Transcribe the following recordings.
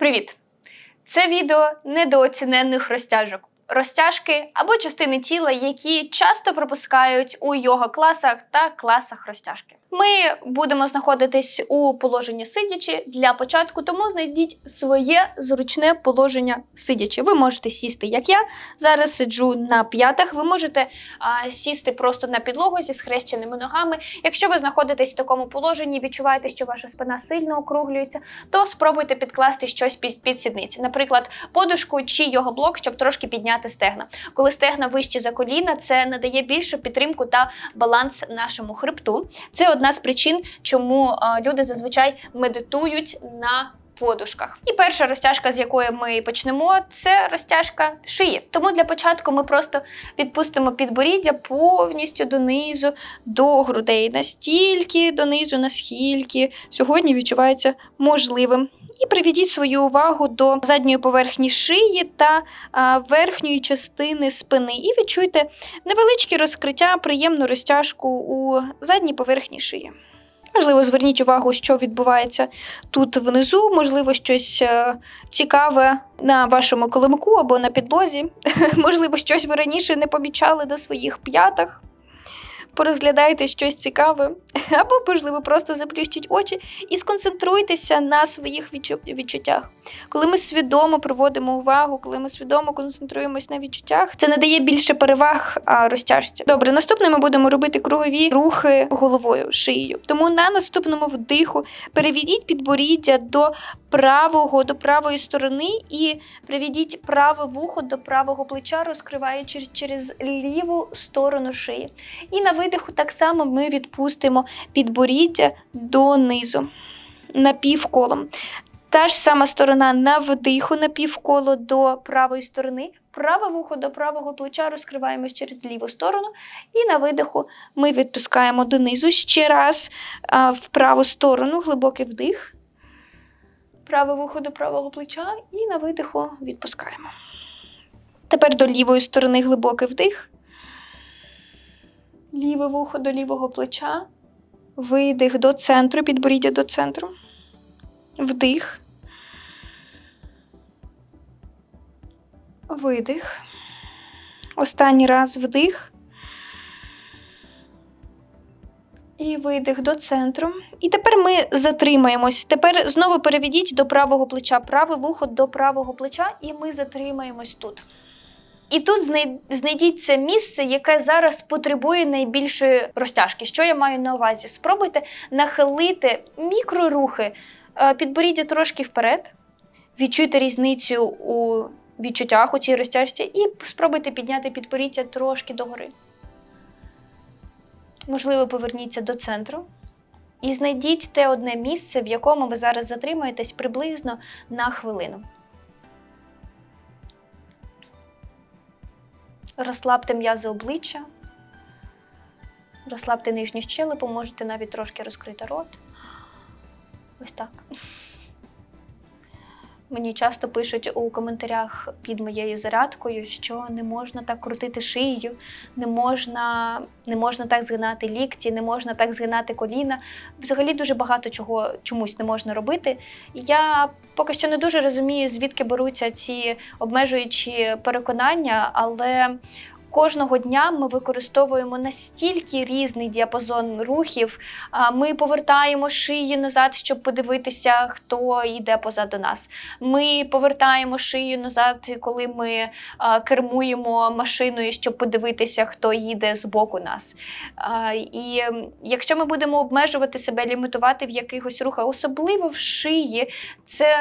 Привіт! Це відео недооціненних розтяжок. Розтяжки або частини тіла, які часто пропускають у йога-класах та класах розтяжки. Ми будемо знаходитись у положенні сидячи для початку, тому знайдіть своє зручне положення сидячи. Ви можете сісти, як я зараз сиджу на п'ятах. Ви можете а, сісти просто на підлогу зі схрещеними ногами. Якщо ви знаходитесь в такому положенні, відчуваєте, що ваша спина сильно округлюється, то спробуйте підкласти щось під, під сідниці, наприклад, подушку чи його блок, щоб трошки підняти стегна. Коли стегна вищі за коліна, це надає більшу підтримку та баланс нашому хребту. Це одна з причин, чому люди зазвичай медитують на подушках. І перша розтяжка, з якої ми почнемо, це розтяжка шиї. Тому для початку ми просто відпустимо підборіддя повністю донизу до грудей, настільки донизу, наскільки сьогодні відчувається можливим. І приведіть свою увагу до задньої поверхні шиї та верхньої частини спини. І відчуйте невеличке розкриття, приємну розтяжку у задній поверхні шиї. Можливо, зверніть увагу, що відбувається тут внизу, можливо, щось е, цікаве на вашому килимку або на підлозі. Можливо, щось ви раніше не помічали на своїх п'ятах. Порозглядайте щось цікаве, або, можливо, просто заплющіть очі і сконцентруйтеся на своїх відчуттях. Коли ми свідомо проводимо увагу, коли ми свідомо концентруємось на відчуттях, це надає більше переваг а, розтяжці. Добре, наступне ми будемо робити кругові рухи головою, шиєю. Тому на наступному вдиху переведіть підборіддя до правого, до правої сторони і приведіть праве вухо до правого плеча, розкриваючи через ліву сторону шиї. І на видиху так само ми відпустимо підборіддя донизу напівколом. Та ж сама сторона на вдиху напівколо до правої сторони. Праве вухо до правого плеча розкриваємось через ліву сторону. І на видиху ми відпускаємо донизу. Ще раз а, в праву сторону, глибокий вдих. Праве вухо до правого плеча і на видиху відпускаємо. Тепер до лівої сторони глибокий вдих. Ліве вухо до лівого плеча. Видих до центру, підборіддя до центру. Вдих. Видих. Останній раз вдих. І видих до центру. І тепер ми затримаємось. Тепер знову переведіть до правого плеча, праве вухо до правого плеча, і ми затримаємось тут. І тут знай- знайдіть це місце, яке зараз потребує найбільшої розтяжки. Що я маю на увазі? Спробуйте нахилити мікрорухи, е, підборіддя трошки вперед, відчуйте різницю у відчуттях у цій розтяжці, і спробуйте підняти підборіддя трошки догори. Можливо, поверніться до центру. І знайдіть те одне місце, в якому ви зараз затримаєтесь приблизно на хвилину. Розслабте м'язи обличчя, розслабте нижню щелепу, можете навіть трошки розкрити рот. Ось так. Мені часто пишуть у коментарях під моєю зарядкою, що не можна так крутити шию, не можна, не можна так згинати лікті, не можна так згинати коліна. Взагалі дуже багато чого чомусь не можна робити. Я поки що не дуже розумію, звідки беруться ці обмежуючі переконання, але кожного дня ми використовуємо настільки різний діапазон рухів. Ми повертаємо шиї назад, щоб подивитися, хто йде позаду нас. Ми повертаємо шию назад, коли ми кермуємо машиною, щоб подивитися, хто їде з боку нас. І якщо ми будемо обмежувати себе, лімітувати в якихось рухах, особливо в шиї, це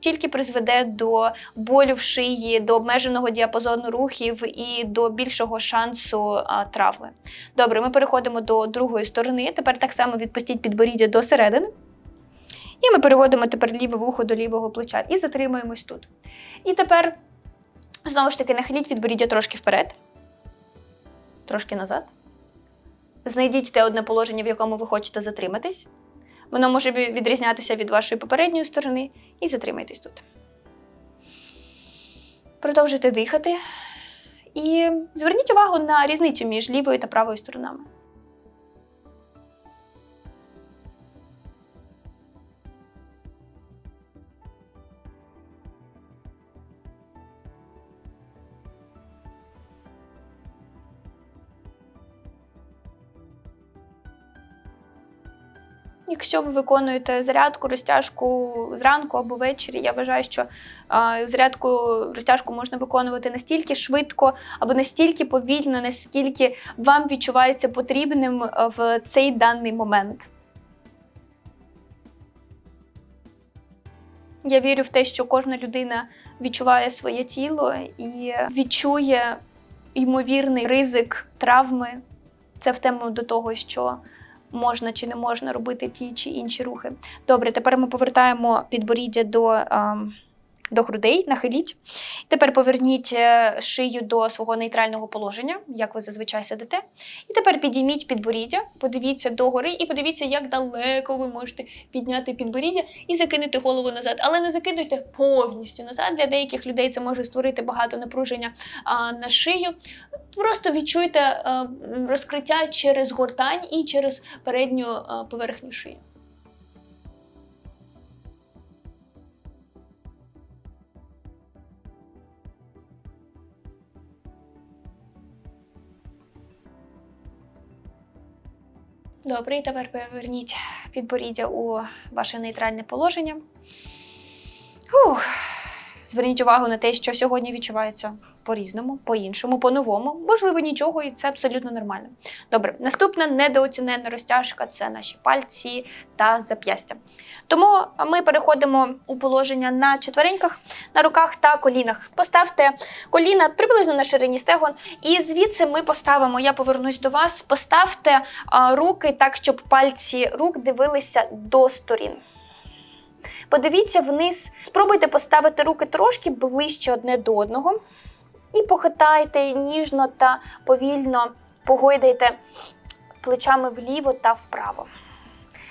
тільки призведе до болю в шиї, до обмеженого діапазону рухів і до більшого шансу а, травми. Добре, ми переходимо до другої сторони. Тепер так само відпустіть підборіддя до середини. І ми переводимо тепер ліве вухо до лівого плеча і затримуємось тут. І тепер знову ж таки нахиліть підборіддя трошки вперед, трошки назад. Знайдіть те одне положення, в якому ви хочете затриматись. Воно може відрізнятися від вашої попередньої сторони, і затримайтесь тут. Продовжуйте дихати. І зверніть увагу на різницю між лівою та правою сторонами. Якщо ви виконуєте зарядку, розтяжку зранку або ввечері, я вважаю, що зарядку розтяжку можна виконувати настільки швидко або настільки повільно, наскільки вам відчувається потрібним е, в цей даний момент. Я вірю в те, що кожна людина відчуває своє тіло і відчує ймовірний ризик травми. Це в тему до того, що можна чи не можна робити ті чи інші рухи. Добре, тепер ми повертаємо підборіддя до, ем, до грудей, нахиліть. Тепер поверніть е, шию до свого нейтрального положення, як ви зазвичай сидите. І тепер підійміть підборіддя, подивіться догори і подивіться, як далеко ви можете підняти підборіддя і закинути голову назад. Але не закидуйте повністю назад. Для деяких людей це може створити багато напруження а, на шию. Просто відчуйте е, розкриття через гортань і через передню е, поверхню шиї. Добре, і тепер поверніть підборіддя у ваше нейтральне положення. Фух. Зверніть увагу на те, що сьогодні відчувається по-різному, по-іншому, по-новому. Можливо, нічого, і це абсолютно нормально. Добре, наступна недооцінена розтяжка це наші пальці та зап'ястя. Тому ми переходимо у положення на четвереньках, на руках та колінах. Поставте коліна приблизно на ширині стегон, і звідси ми поставимо, я повернусь до вас, поставте руки так, щоб пальці рук дивилися до сторін. Подивіться вниз, спробуйте поставити руки трошки ближче одне до одного. І похитайте ніжно та повільно погойдайте плечами вліво та вправо.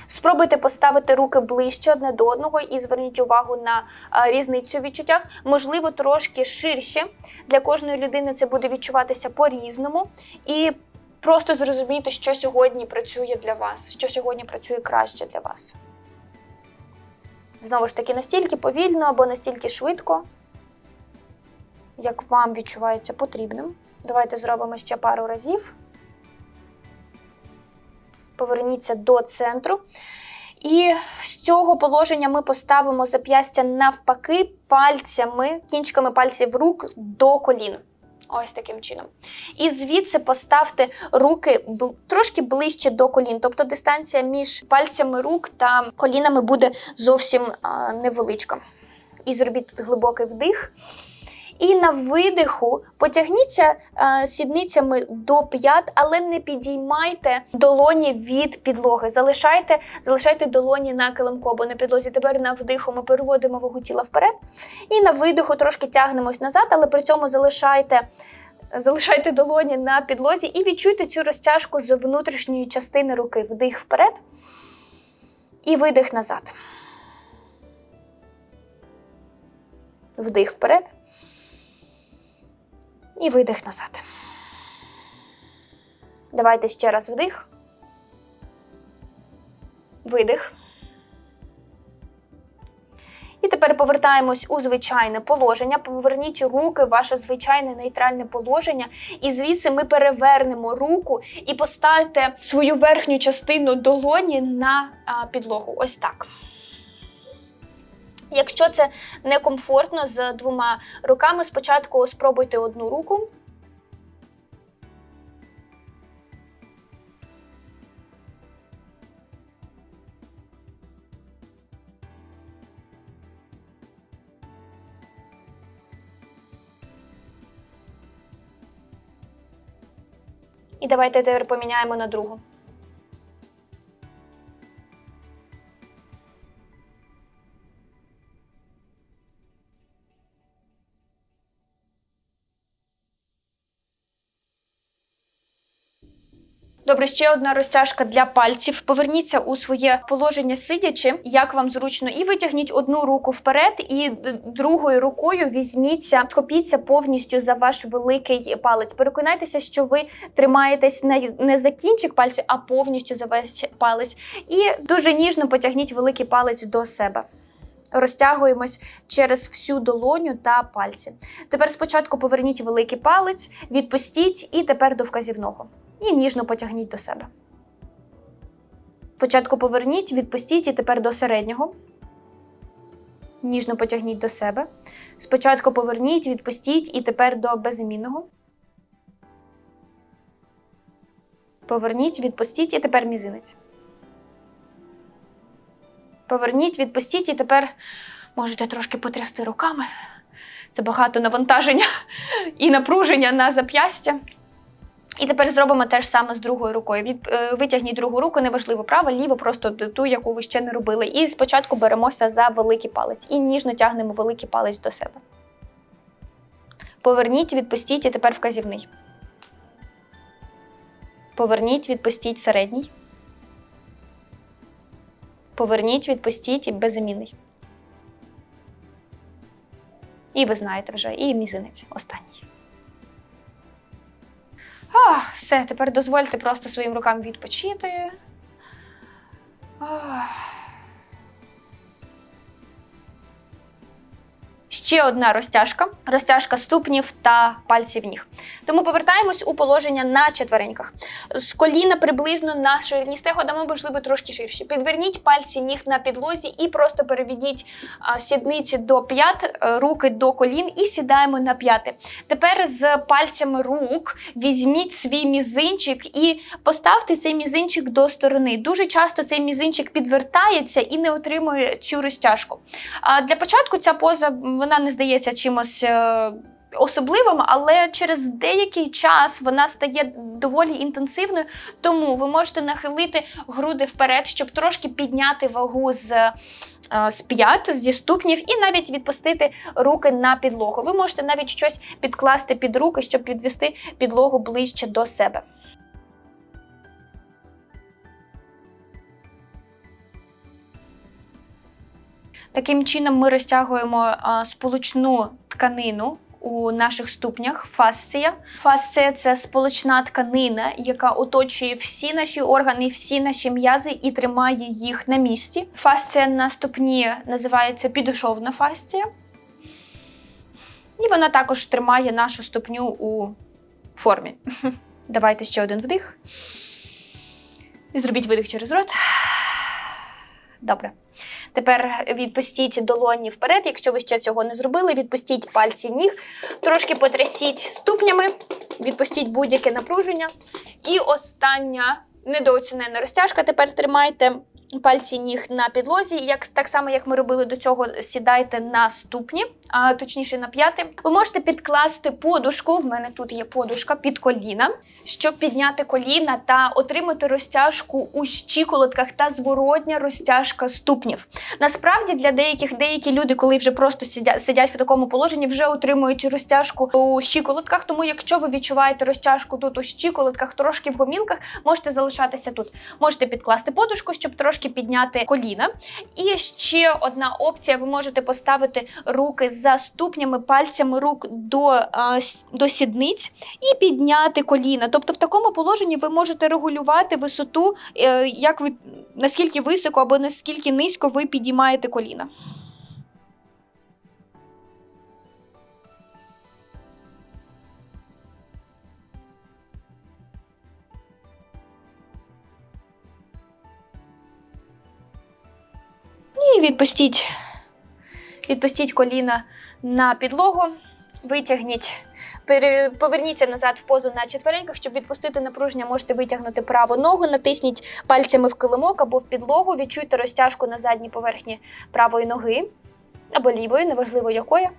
Спробуйте поставити руки ближче одне до одного і зверніть увагу на різницю в відчуттях, можливо, трошки ширше. Для кожної людини це буде відчуватися по-різному. І просто зрозумійте, що сьогодні працює для вас, що сьогодні працює краще для вас. Знову ж таки, настільки повільно або настільки швидко, як вам відчувається потрібним. Давайте зробимо ще пару разів. Поверніться до центру. І з цього положення ми поставимо зап'ястя навпаки пальцями, кінчиками пальців рук до колін. Ось таким чином. І звідси поставте руки трошки ближче до колін. Тобто дистанція між пальцями рук та колінами буде зовсім невеличка. І зробіть тут глибокий вдих. І на видиху потягніться е, сідницями до п'ят, але не підіймайте долоні від підлоги. Залишайте, залишайте долоні на килимку або на підлозі. Тепер на вдиху ми переводимо вагу тіла вперед. І на видиху трошки тягнемось назад, але при цьому залишайте. Залишайте долоні на підлозі і відчуйте цю розтяжку з внутрішньої частини руки. Вдих вперед і видих назад. Вдих вперед. І видих назад. Давайте ще раз вдих. Видих. І тепер повертаємось у звичайне положення. Поверніть руки в ваше звичайне нейтральне положення. І звідси ми перевернемо руку і поставте свою верхню частину долоні на підлогу. Ось так. Якщо це некомфортно з двома руками, спочатку спробуйте одну руку. І давайте тепер поміняємо на другу. Добре, ще одна розтяжка для пальців. Поверніться у своє положення сидячи, як вам зручно, і витягніть одну руку вперед, і другою рукою візьміться, схопіться повністю за ваш великий палець. Переконайтеся, що ви тримаєтесь не, не за кінчик пальця, а повністю за весь палець. І дуже ніжно потягніть великий палець до себе. Розтягуємось через всю долоню та пальці. Тепер спочатку поверніть великий палець, відпустіть і тепер до вказівного. І ніжно потягніть до себе. Спочатку поверніть, відпустіть і тепер до середнього. Ніжно потягніть до себе. Спочатку поверніть, відпустіть і тепер до безімінного. Поверніть, відпустіть і тепер мізинець. Поверніть, відпустіть і тепер можете трошки потрясти руками. Це багато навантаження і напруження на зап'ястя. І тепер зробимо те ж саме з другою рукою. Від, е, витягніть другу руку, неважливо, права, ліва, просто ту, яку ви ще не робили. І спочатку беремося за великий палець і ніжно тягнемо великий палець до себе. Поверніть, відпустіть і тепер вказівний. Поверніть, відпустіть середній. Поверніть, відпустіть і безімінний. І ви знаєте вже, і мізинець останній. А, все, тепер дозвольте просто своїм рукам відпочити. Ах. Ще одна розтяжка розтяжка ступнів та пальців ніг. Тому повертаємось у положення на четвереньках. З коліна приблизно на ширині стегу, можливо, трошки ширші. Підверніть пальці ніг на підлозі і просто переведіть сідниці до п'ят, е, руки до колін і сідаємо на п'яти. Тепер з пальцями рук візьміть свій мізинчик і поставте цей мізинчик до сторони. Дуже часто цей мізинчик підвертається і не отримує цю розтяжку. А для початку ця поза вона не здається чимось. Е, Особливим, але через деякий час вона стає доволі інтенсивною, тому ви можете нахилити груди вперед, щоб трошки підняти вагу з, е, з п'ят, зі ступнів, і навіть відпустити руки на підлогу. Ви можете навіть щось підкласти під руки, щоб відвести підлогу ближче до себе. Таким чином ми розтягуємо а, сполучну тканину у наших ступнях фасція. Фасція це сполучна тканина, яка оточує всі наші органи, всі наші м'язи і тримає їх на місці. Фасція на ступні називається підушовна фасція. І вона також тримає нашу ступню у формі. Давайте ще один вдих. І зробіть видих через рот. Добре. Тепер відпустіть долоні вперед, якщо ви ще цього не зробили, відпустіть пальці ніг, трошки потрясіть ступнями, відпустіть будь-яке напруження. І остання недооцінена розтяжка. Тепер тримайте пальці ніг на підлозі. Як, так само, як ми робили до цього, сідайте на ступні, а точніше на п'яти. Ви можете підкласти подушку. В мене тут є подушка під коліна, щоб підняти коліна та отримати розтяжку у щиколотках та зворотня розтяжка ступнів. Насправді для деяких деякі люди, коли вже просто сидять, сидять в такому положенні, вже отримують розтяжку у щиколотках. Тому, якщо ви відчуваєте розтяжку тут у щиколотках, трошки в гомілках, можете залишатися тут. Можете підкласти подушку, щоб трошки підняти коліна. І ще одна опція: ви можете поставити руки за ступнями, пальцями рук до, до сідниць і підняти коліна. Тобто, в такому положенні ви можете регулювати висоту, е, як ви наскільки високо або наскільки низько ви підіймаєте коліна. Відпустіть, відпустіть коліна на підлогу, витягніть, поверніться назад в позу на четвереньках, щоб відпустити напруження, можете витягнути праву ногу, натисніть пальцями в килимок або в підлогу, відчуйте розтяжку на задній поверхні правої ноги або лівої, неважливо якої.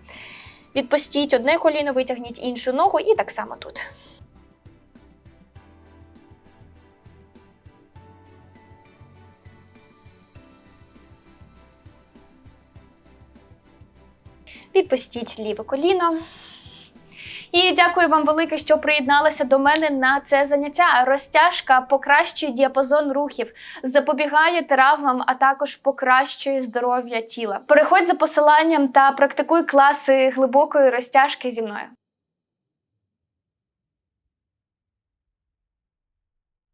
Відпустіть одне коліно, витягніть іншу ногу і так само тут. Відпустіть ліве коліно. І дякую вам велике, що приєдналися до мене на це заняття. Розтяжка покращує діапазон рухів, запобігає травмам, а також покращує здоров'я тіла. Переходь за посиланням та практикуй класи глибокої розтяжки зі мною.